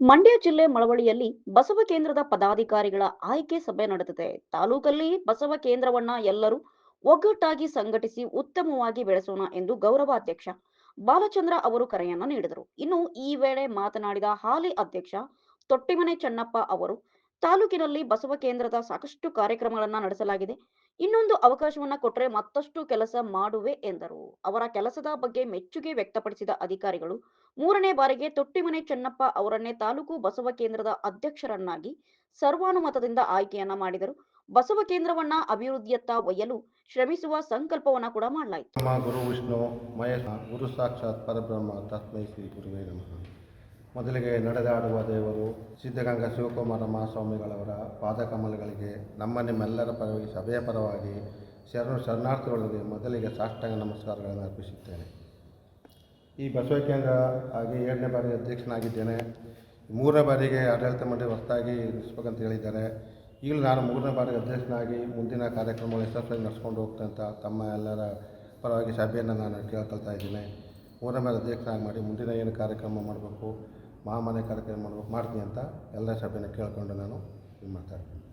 ಮಂಡ್ಯ ಜಿಲ್ಲೆ ಮಳವಳ್ಳಿಯಲ್ಲಿ ಬಸವ ಕೇಂದ್ರದ ಪದಾಧಿಕಾರಿಗಳ ಆಯ್ಕೆ ಸಭೆ ನಡೆದಿದೆ. ತಾಲೂಕಲ್ಲಿ ಬಸವ ಕೇಂದ್ರವನ್ನ ಎಲ್ಲರೂ ಒಗ್ಗಟ್ಟಾಗಿ ಸಂಘಟಿಸಿ ಉತ್ತಮವಾಗಿ ಬೆಳೆಸೋಣ ಎಂದು ಗೌರವಾಧ್ಯಕ್ಷ ಬಾಲಚಂದ್ರ ಅವರು ಕರೆಯನ್ನ ನೀಡಿದರು. ಇನ್ನು ಈ ವೇಳೆ ಮಾತನಾಡಿದ ಹಾಲಿ ಅಧ್ಯಕ್ಷ ತೊಟ್ಟಿಮನೆ ಚನ್ನಪ್ಪ ಅವರು ತಾಲೂಕಿನಲ್ಲಿ ಬಸವ ಕೇಂದ್ರದ ಸಾಕಷ್ಟು ಕಾರ್ಯಕ್ರಮಗಳನ್ನ ನಡೆಸಲಾಗಿದೆ. ಇನ್ನೊಂದು ಅವಕಾಶವನ್ನ ಕೊಟ್ಟರೆ ಮತ್ತಷ್ಟು ಕೆಲಸ ಮಾಡುವೆ ಎಂದರು. ಅವರ ಕೆಲಸದ ಬಗ್ಗೆ ಮೆಚ್ಚುಗೆ ವ್ಯಕ್ತಪಡಿಸಿದ ಅಧಿಕಾರಿಗಳು, ಮೂರನೇ ಬಾರಿಗೆ ತೊಟ್ಟಿಮನೆ ಚೆನ್ನಪ್ಪ ಅವರನ್ನೇ ತಾಲೂಕು ಬಸವ ಕೇಂದ್ರದ ಅಧ್ಯಕ್ಷರನ್ನಾಗಿ ಸರ್ವಾನುಮತದಿಂದ ಆಯ್ಕೆಯನ್ನ ಮಾಡಿದರು. ಬಸವ ಕೇಂದ್ರವನ್ನ ಅಭಿವೃದ್ಧಿಯತ್ತ ಒಯ್ಯಲು ಶ್ರಮಿಸುವ ಸಂಕಲ್ಪವನ್ನ ಕೂಡ ಮಾಡಲಾಯಿತು. ಗುರು ಸಾಕ್ಷಾತ್, ಪರಬ್ರಹ್ಮ ತಸ್ಮೈ ಶ್ರೀ ಗುರುವೇ ನಮಃ. ಮೊದಲಿಗೆ ನಡೆದಾಡುವ ದೇವರು ಸಿದ್ಧಗಂಗಾ ಶಿವಕುಮಾರ ಮಹಾಸ್ವಾಮಿಗಳವರ ಪಾದಕಮಲಗಳಿಗೆ ನಮ್ಮ ನಿಮ್ಮೆಲ್ಲರ ಪರವಾಗಿ ಸಭೆಯ ಪರವಾಗಿ ಶರಣ ಶರಣಾರ್ಥಿಗಳಿಗೆ ಮೊದಲಿಗೆ ಸಾಷ್ಟಾಂಗ ನಮಸ್ಕಾರಗಳನ್ನು ಅರ್ಪಿಸುತ್ತೇನೆ. ಈ ಬಸವ ಕೇಂದ್ರ ಆಗಿ ಏಳನೇ ಬಾರಿ ಅಧ್ಯಕ್ಷನಾಗಿದ್ದೇನೆ. ಮೂರನೇ ಬಾರಿಗೆ ಆಡಳಿತ ಮಂಡಳಿ ಹೊಸದಾಗಿ ನಡೆಸ್ಬೇಕಂತ ಹೇಳಿದ್ದಾರೆ. ಈಗಲೂ ನಾನು ಮೂರನೇ ಬಾರಿ ಅಧ್ಯಕ್ಷನಾಗಿ ಮುಂದಿನ ಕಾರ್ಯಕ್ರಮಗಳು ಯಶಸ್ವಿಯಾಗಿ ನಡೆಸ್ಕೊಂಡು ಹೋಗ್ತಂತ ತಮ್ಮ ಎಲ್ಲರ ಪರವಾಗಿ ಸಭೆಯನ್ನು ನಾನು ಕೇಳ್ಕೊಳ್ತಾ ಇದ್ದೀನಿ. ಮೂರನೇ ಮೇಲೆ ಅಧ್ಯಕ್ಷನಾಗಿ ಮಾಡಿ ಮುಂದಿನ ಏನು ಕಾರ್ಯಕ್ರಮ ಮಾಡಬೇಕು ಮಹಾಮನೆ ಕಾರ್ಯಕ್ರಮ ಮಾಡಬೇಕು, ಮಾಡ್ತೀನಿ ಅಂತ ಎಲ್ಲ ಸಭೆನ ಕೇಳಿಕೊಂಡು ನಾನು ಇದು ಇದ್ದೀನಿ